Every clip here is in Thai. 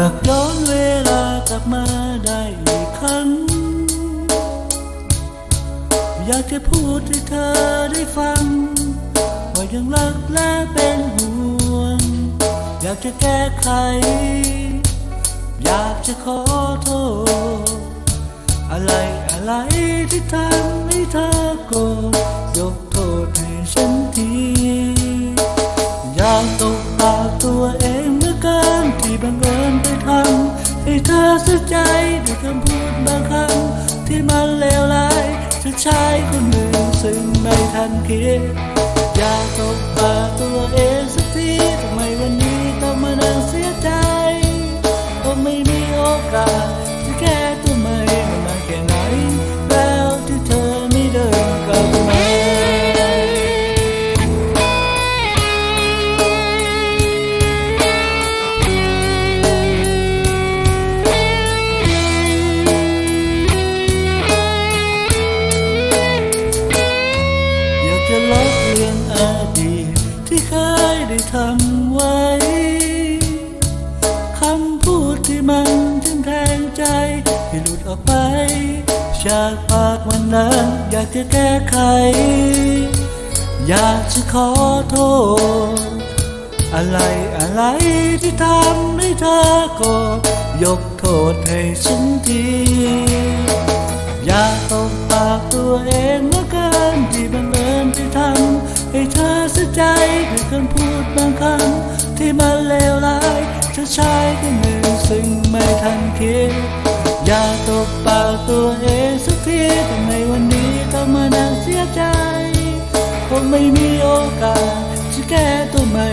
ากย้อนเวลากลับมาได้อีกครั้ง อยากจะพูดให้เธอได้ฟัง ว่ายังรักและเป็นห่วง อยากจะแก้ไข อยากจะขอโทษ อะไรอะไรที่ทำให้เธอโกรธยกโทษให้ฉันทีอยากตกปากตัวเองเหมือการที่บังเอิญ ให้เธอเสียใจด้วยคำพูดบางคำที่มันเลวร้ายจะใช้คนหนึ่งซึ่งไม่ทันคิด ทำไว้ คำพูดที่มันจึงแทงใจให้หลุดออกไป จากปากวันนั้นอยากจะแก้ไข อยากจะขอโทษ อะไรอะไรที่ทำให้เธอโกรธยกโทษให้ฉันทีอย่าตบปากตัวเองเหลือเกินที่บังเอิญไปทำให้เธอเสียใจด้วยคำพูด บางคำที่มันเลวร้ายจะใช้กันหนึ่งซึ่งไม่ทันคิด อย่าตกปากตัวเองสักทีทำไมวันนี้ต้องมานั่งเสียใจคงไม่มีโอกาสจะแก้ตัวใหม่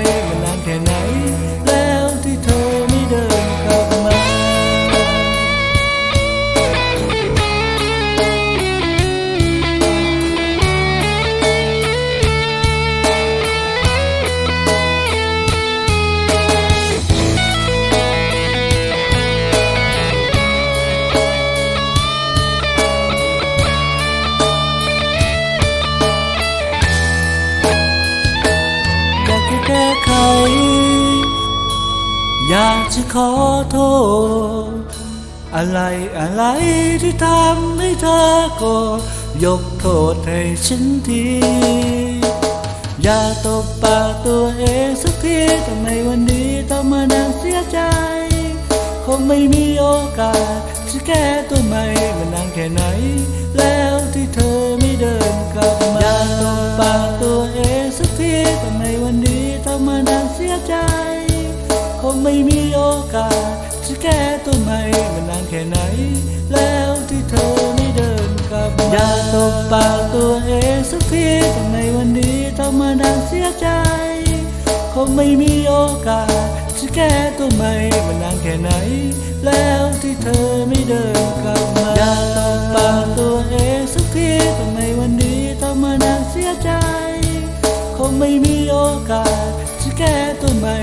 อยากจะขอโทษ อะไรอะไรที่ทำให้เธอกรธยกโทษให้ฉันที อย่าตบปากตัวเองสักทีทำไมวันนี้ต้องมานั่งเสียใจ คงไม่มีโอกาสจะแก้ตัวใหม่มานานแค่ไหน แล้วที่เธอ ม่มีโอกาสจะแก้ตัวใหม่มานนานแค่ไหน แล้วที่เธอไม่เดินกลับอย่าตบปากตัวเองสักทีทำไมวันนี้ต้องมานั่งเสียใจ คงไม่มีโอกาสจะแก้ตัวใหม่มานนานแค่ไหน แล้วที่เธอไม่เดินกลับมาอย่าตบปากตัวเองสักทีทำไมวันนี้ต้องมานั่งเสียใจ คงไม่มีโอกาสจะแก้ตัวใหม่